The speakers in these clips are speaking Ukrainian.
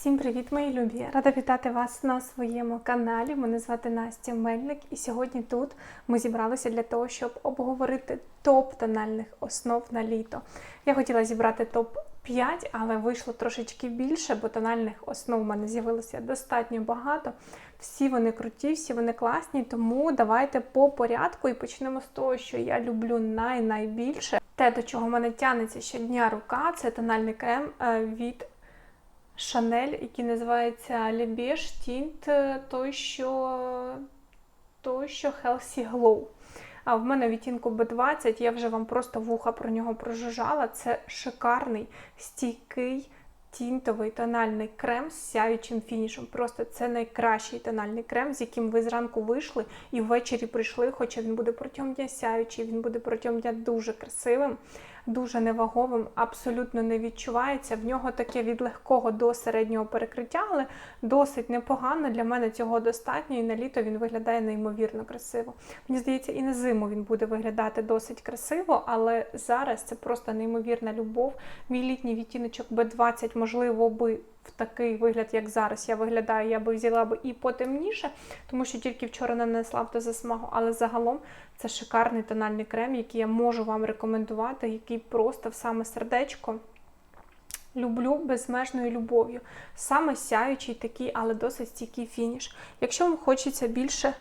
Всім привіт, мої любі! Рада вітати вас на своєму каналі. Мене звати Настя Мельник, і сьогодні тут ми зібралися для того, щоб обговорити топ тональних основ на літо. Я хотіла зібрати топ 5, але вийшло трошечки більше, бо тональних основ у мене з'явилося достатньо багато. Всі вони круті, всі вони класні, тому давайте по порядку і почнемо з того, що я люблю най-найбільше. Те, до чого мене тягнеться щодня рука, це тональний крем е, від Шанель, який називається Le Beige Tint, той, що той, що Healthy Glow. А в мене відтінку B20, я вже вам просто вуха про нього прожужжала. Це шикарний, стійкий, тінтовий тональний крем з сяючим фінішем. Просто це найкращий тональний крем, з яким ви зранку вийшли і ввечері прийшли, хоча він буде протягом дня сяючий, він буде протягом дня дуже красивим дуже неваговим, абсолютно не відчувається. В нього таке від легкого до середнього перекриття, але досить непогано. Для мене цього достатньо, і на літо він виглядає неймовірно красиво. Мені здається, і на зиму він буде виглядати досить красиво, але зараз це просто неймовірна любов. Мій літній відтіночок B20, можливо, би в такий вигляд, як зараз я виглядаю, я би взяла б і потемніше, тому що тільки вчора нанесла автозасмагу, але загалом це шикарний тональний крем, який я можу вам рекомендувати, який просто в саме сердечко. Люблю безмежною любов'ю. Саме сяючий такий, але досить стійкий фініш. Якщо вам хочеться більше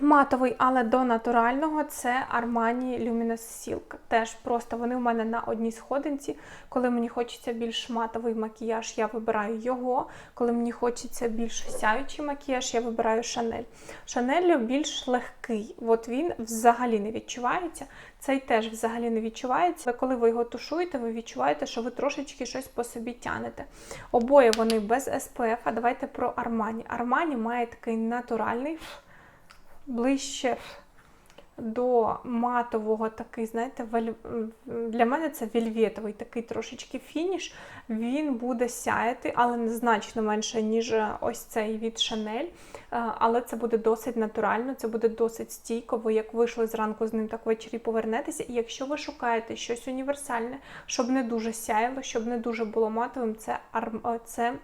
Матовий, але до натурального це Armani Luminous Silk. Теж просто вони в мене на одній сходинці. Коли мені хочеться більш матовий макіяж, я вибираю його. Коли мені хочеться більш сяючий макіяж, я вибираю Шанель. Шанель більш легкий, от він взагалі не відчувається. Цей теж взагалі не відчувається. Але коли ви його тушуєте, ви відчуваєте, що ви трошечки щось по собі тянете. Обоє вони без SPF, а давайте про Armani. Armani має такий натуральний ближче до матового такий, знаєте, для мене це вельветовий такий трошечки фініш. Він буде сяяти, але не значно менше, ніж ось цей від Chanel. Але це буде досить натурально, це буде досить стійко. Ви як вийшли зранку з ним, так ввечері повернетеся. І якщо ви шукаєте щось універсальне, щоб не дуже сяяло, щоб не дуже було матовим, це це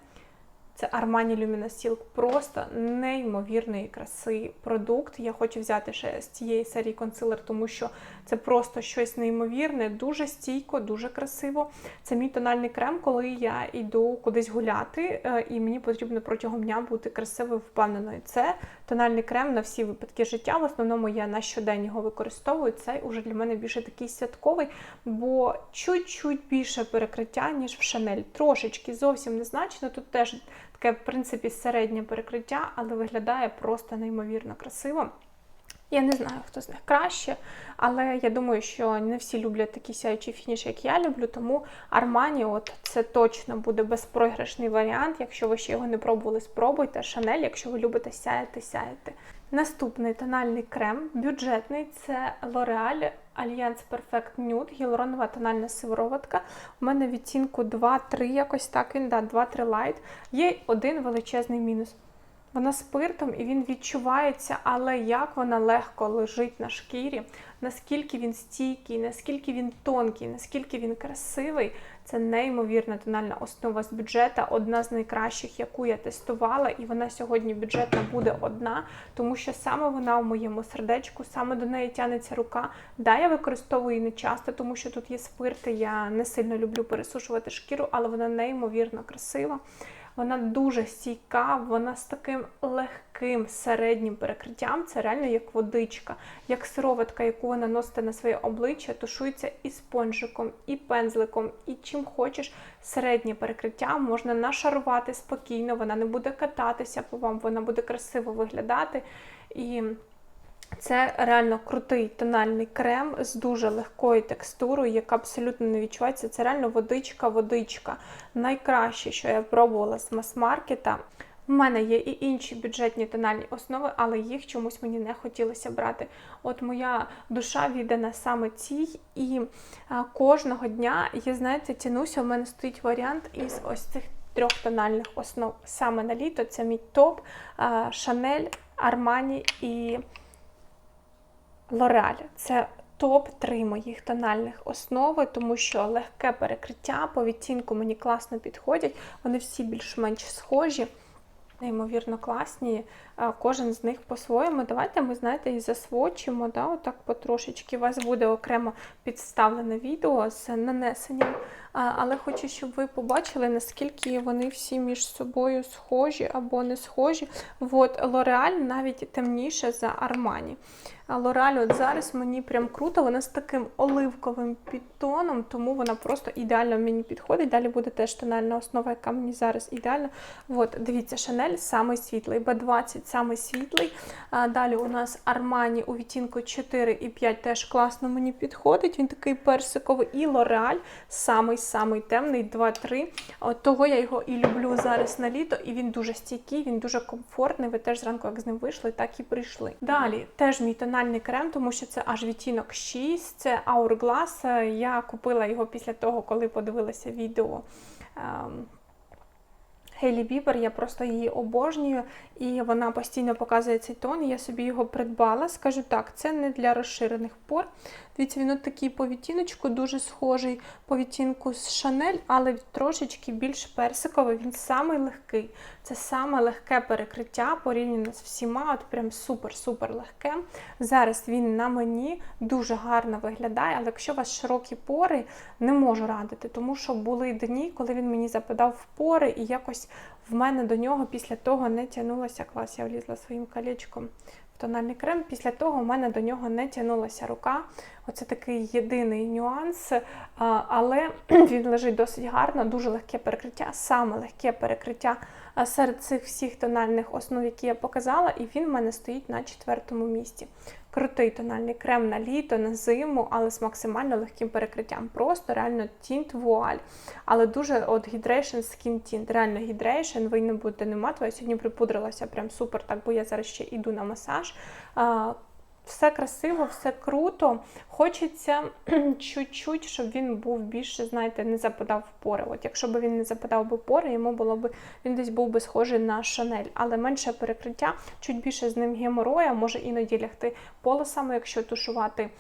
це Armani Luminous Silk. Просто неймовірної краси продукт. Я хочу взяти ще з цієї серії консилер, тому що це просто щось неймовірне, дуже стійко, дуже красиво. Це мій тональний крем, коли я йду кудись гуляти, е, і мені потрібно протягом дня бути красивою, впевненою. Це тональний крем на всі випадки життя. В основному я на щодень його використовую. Цей уже для мене більше такий святковий, бо чуть-чуть більше перекриття, ніж в Шанель. Трошечки зовсім незначно. Тут теж таке, в принципі, середнє перекриття, але виглядає просто неймовірно красиво. Я не знаю, хто з них краще, але я думаю, що не всі люблять такі сяючі фініші, як я люблю, тому Armani от це точно буде безпрограшний варіант. Якщо ви ще його не пробували, спробуйте. Шанель, якщо ви любите сяяти, сяяти. Наступний тональний крем, бюджетний це L'Oreal Alliance Perfect Nude, гіалуронова тональна сиворотка. У мене відтінку 2-3, якось так він, да, 2-3 Light. Є один величезний мінус. Вона спиртом і він відчувається, але як вона легко лежить на шкірі, наскільки він стійкий, наскільки він тонкий, наскільки він красивий. Це неймовірна тональна основа з бюджета, одна з найкращих, яку я тестувала, і вона сьогодні бюджетна буде одна, тому що саме вона у моєму сердечку, саме до неї тянеться рука. Да, я використовую її не часто, тому що тут є спирти. Я не сильно люблю пересушувати шкіру, але вона неймовірно красива. Вона дуже стійка, вона з таким легким середнім перекриттям. Це реально як водичка, як сироватка, яку ви наносите на своє обличчя, тушується і спонжиком, і пензликом, і чим хочеш. Середнє перекриття можна нашарувати спокійно, вона не буде кататися по вам, вона буде красиво виглядати. І це реально крутий тональний крем з дуже легкою текстурою, яка абсолютно не відчувається. Це реально водичка-водичка. Найкраще, що я пробувала з мас-маркета. У мене є і інші бюджетні тональні основи, але їх чомусь мені не хотілося брати. От моя душа віддана саме цій, і кожного дня я, знаєте, тянуся, у мене стоїть варіант із ось цих трьох тональних основ. Саме на літо це мій топ Шанель, Армані і. Лореаль. Це топ-3 моїх тональних основи, тому що легке перекриття по відтінку мені класно підходять. Вони всі більш-менш схожі, неймовірно класні. Кожен з них по-своєму. Давайте ми, знаєте, і засвочимо, да, отак потрошечки. У вас буде окремо підставлене відео з нанесенням. Але хочу, щоб ви побачили, наскільки вони всі між собою схожі або не схожі. От L'Oreal навіть темніше за Armani. А L'Oreal от зараз мені прям круто, вона з таким оливковим підтоном, тому вона просто ідеально мені підходить. Далі буде теж тональна основа, яка мені зараз ідеальна. От, дивіться, Chanel самий світлий, B20 самий світлий. Далі у нас Armani у відтінку 4 і 5 теж класно мені підходить. Він такий персиковий. І L'Oreal самий-самий темний, 2-3. Того я його і люблю зараз на літо, і він дуже стійкий, він дуже комфортний. Ви теж зранку, як з ним вийшли, так і прийшли. Далі теж мій тональний крем, тому що це аж відтінок 6, це Hourglass. Я купила його після того, коли подивилася відео. Хейлі Бібер, я просто її обожнюю, і вона постійно показує цей тон. Я собі його придбала. Скажу так, це не для розширених пор. Дивіться, він от такий по відтіночку, дуже схожий по відтінку з Шанель, але трошечки більш персиковий. Він самий легкий. Це саме легке перекриття порівняно з всіма. От прям супер-супер легке. Зараз він на мені дуже гарно виглядає, але якщо у вас широкі пори, не можу радити, тому що були дні, коли він мені западав в пори, і якось в мене до нього після того не тягнулася клас. Я влізла своїм колечком в тональний крем. Після того в мене до нього не тягнулася рука. Оце такий єдиний нюанс, але він лежить досить гарно, дуже легке перекриття, саме легке перекриття серед цих всіх тональних основ, які я показала, і він в мене стоїть на четвертому місці. Крутий тональний крем на літо, на зиму, але з максимально легким перекриттям. Просто реально тінт вуаль. Але дуже от Hydration Skin Tint. Реально Hydration, ви не будете не мати. Я сьогодні припудрилася прям супер, так бо я зараз ще йду на масаж. Все красиво, все круто. Хочеться чуть-чуть, щоб він був більше, знаєте, не западав в пори. От якщо б він не западав би пори, йому було б він десь був би схожий на Шанель, але менше перекриття, чуть більше з ним геморроя, може іноді лягти полосами, якщо тушувати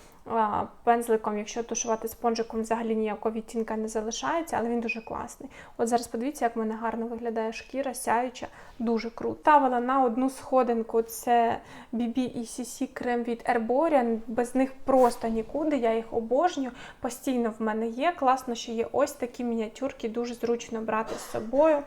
пензликом, якщо тушувати спонжиком, взагалі ніякого відтінка не залишається, але він дуже класний. От зараз подивіться, як в мене гарно виглядає шкіра, сяюча, дуже круто. Ставила на одну сходинку це BB і CC крем від Herborian, без них просто нікуди, я їх обожнюю, постійно в мене є. Класно, що є ось такі мініатюрки, дуже зручно брати з собою.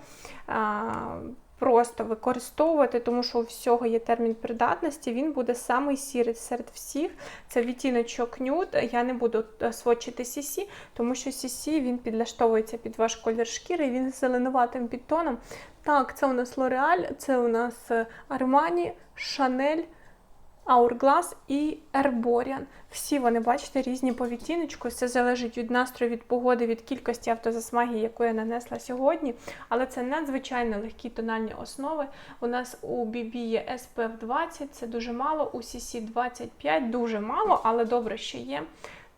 Просто використовувати, тому що у всього є термін придатності, він буде самий сірий серед всіх. Це відтіночок нюд. Я не буду е, свочити CC, тому що CC він підлаштовується під ваш колір шкіри, він з зеленуватим підтоном. Так, це у нас L'Oreal, це у нас е, Armani, Chanel, Hourglass і Herborian. Всі вони, бачите, різні по відтіночку. Це залежить від настрою, від погоди, від кількості автозасмаги, яку я нанесла сьогодні. Але це надзвичайно легкі тональні основи. У нас у BB є SPF 20, це дуже мало, у CC 25 дуже мало, але добре, що є.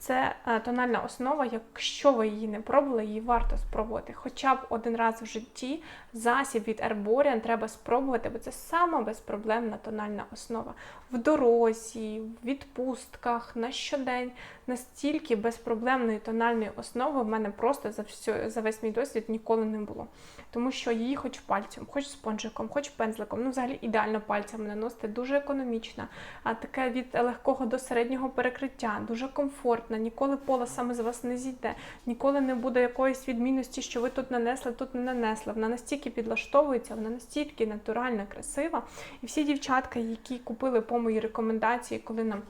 Це е, тональна основа, якщо ви її не пробували, її варто спробувати. Хоча б один раз в житті засіб від Herborian треба спробувати, бо це сама безпроблемна тональна основа. В дорозі, в відпустках, на щодень настільки безпроблемної тональної основи в мене просто за всю, за весь мій досвід ніколи не було. Тому що її хоч пальцем, хоч спонжиком, хоч пензликом, ну взагалі ідеально пальцем наносити, дуже економічно, а таке від легкого до середнього перекриття, дуже комфортно, ніколи полосами з вас не зійде, ніколи не буде якоїсь відмінності, що ви тут нанесли, тут не нанесли. Вона настільки підлаштовується, вона настільки натуральна, красива. І всі дівчатка, які купили по моїй рекомендації, коли нам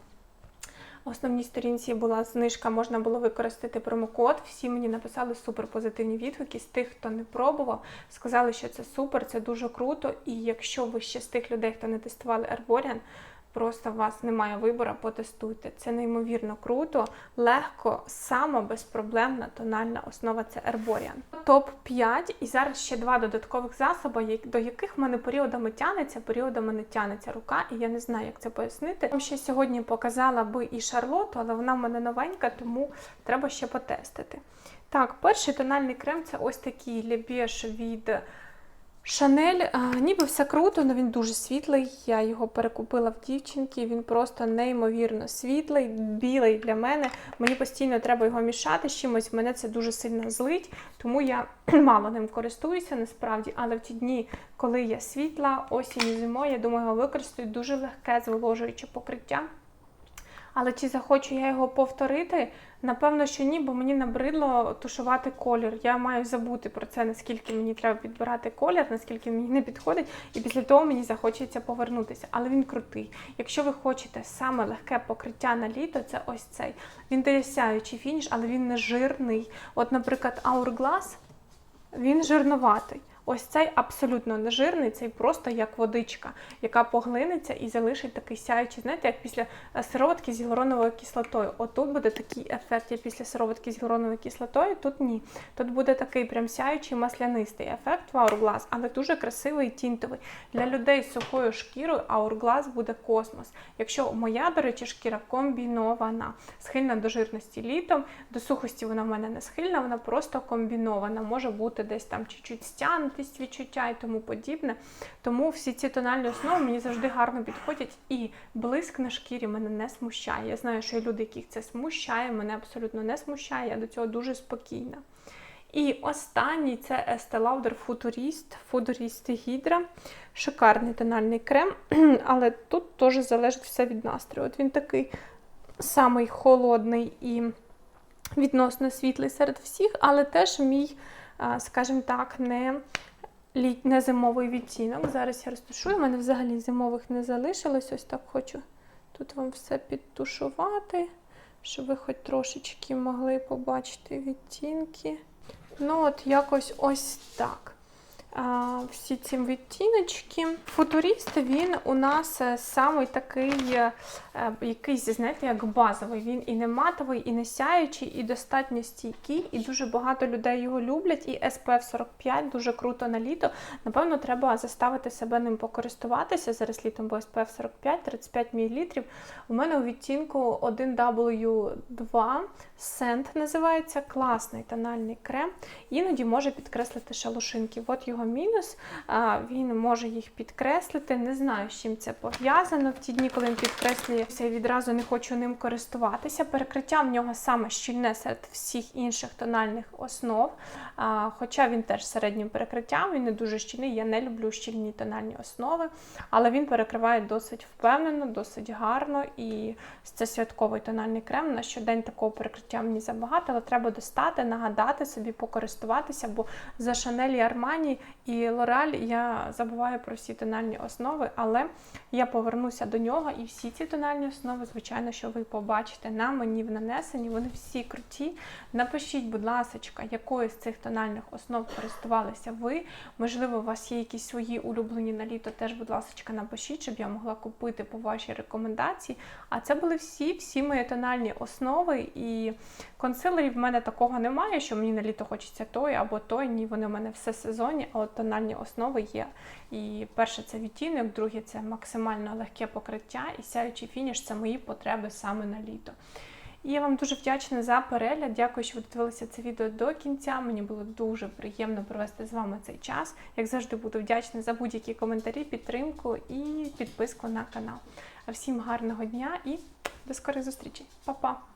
основній сторінці була знижка, можна було використати промокод. Всі мені написали супер позитивні відгуки. З тих, хто не пробував, сказали, що це супер, це дуже круто. І якщо ви ще з тих людей, хто не тестували Herborian, Просто у вас немає вибору, потестуйте. Це неймовірно круто, легко, сама безпроблемна тональна основа це Herborian. Топ-5 і зараз ще два додаткових засоби, до яких в мене періодами тянеться, періодами не тянеться рука, і я не знаю, як це пояснити. Вам ще сьогодні показала би і Шарлоту, але вона в мене новенька, тому треба ще потестити. Так, перший тональний крем це ось такий лебеш від Шанель, ніби все круто, але він дуже світлий. Я його перекупила в дівчинки. Він просто неймовірно світлий, білий для мене. Мені постійно треба його мішати з чимось. Мене це дуже сильно злить, тому я мало ним користуюся насправді. Але в ті дні, коли я світла, осінь і зимою, я думаю, його використаю дуже легке зволожуюче покриття. Але чи захочу я його повторити? Напевно, що ні, бо мені набридло тушувати колір. Я маю забути про це, наскільки мені треба підбирати колір, наскільки мені не підходить, і після того мені захочеться повернутися. Але він крутий. Якщо ви хочете саме легке покриття на літо, це ось цей. Він дає сяючий фініш, але він не жирний. От, наприклад, Hourglass, він жирноватий. Ось цей абсолютно не жирний, цей просто як водичка, яка поглинеться і залишить такий сяючий, знаєте, як після е, сироватки з гіалуроновою кислотою. Отут буде такий ефект, як після сироватки з гіалуроновою кислотою, тут ні. Тут буде такий прям сяючий маслянистий ефект в Hourglass, але дуже красивий і тінтовий. Для людей з сухою шкірою Hourglass буде космос. Якщо моя, до речі, шкіра комбінована, схильна до жирності літом, до сухості вона в мене не схильна, вона просто комбінована. Може бути десь там чуть-чуть стягнутість відчуття і тому подібне. Тому всі ці тональні основи мені завжди гарно підходять, і блиск на шкірі мене не смущає. Я знаю, що є люди, яких це смущає, мене абсолютно не смущає. Я до цього дуже спокійна. І останній це Estee Lauder Futurist, Futurist Hydra. Шикарний тональний крем, але тут теж залежить все від настрою. От він такий самий холодний і відносно світлий серед всіх, але теж мій, скажімо так, не, не зимовий відтінок. Зараз я розташую, у мене взагалі зимових не залишилось. Ось так хочу тут вам все підтушувати, щоб ви хоч трошечки могли побачити відтінки. Ну, от якось ось так. Всі ці відтіночки. Футуріст він у нас е, самий такий, е, е, якийсь, знаєте, як базовий. Він і не матовий, і не сяючий, і достатньо стійкий, і дуже багато людей його люблять. І SPF 45 дуже круто на літо. Напевно, треба заставити себе ним покористуватися зараз літом, бо SPF 45, 35 мл. У мене у відтінку 1W2 Scent називається класний тональний крем. Іноді може підкреслити шалушинки. От його мінус, він може їх підкреслити. Не знаю, з чим це пов'язано. В ті дні, коли він підкреслює, я відразу не хочу ним користуватися. Перекриття в нього саме щільне серед всіх інших тональних основ. Хоча він теж середнім перекриттям, він не дуже щільний. Я не люблю щільні тональні основи, але він перекриває досить впевнено, досить гарно. І це святковий тональний крем. На щодень такого перекриття мені забагато, але треба достати, нагадати собі, покористуватися, бо за Chanel і Armani і L'Oreal я забуваю про всі тональні основи, але я повернуся до нього, і всі ці тональні основи, звичайно, що ви побачите на мені в нанесенні. Вони всі круті. Напишіть, будь ласка, якою з цих тональних основ користувалися ви. Можливо, у вас є якісь свої улюблені на літо. Теж, будь ласка, напишіть, щоб я могла купити по вашій рекомендації. А це були всі, всі мої тональні основи. І консилерів в мене такого немає, що мені на літо хочеться той або той. Ні, вони в мене все сезонні, а тональні основи є. І перше це відтінок, друге це максимально легке покриття, і сяючий фініш це мої потреби саме на літо. І я вам дуже вдячна за перегляд. Дякую, що ви дивилися це відео до кінця. Мені було дуже приємно провести з вами цей час. Як завжди, буду вдячна за будь-які коментарі, підтримку і підписку на канал. А всім гарного дня і до скорих зустрічей. Па-па!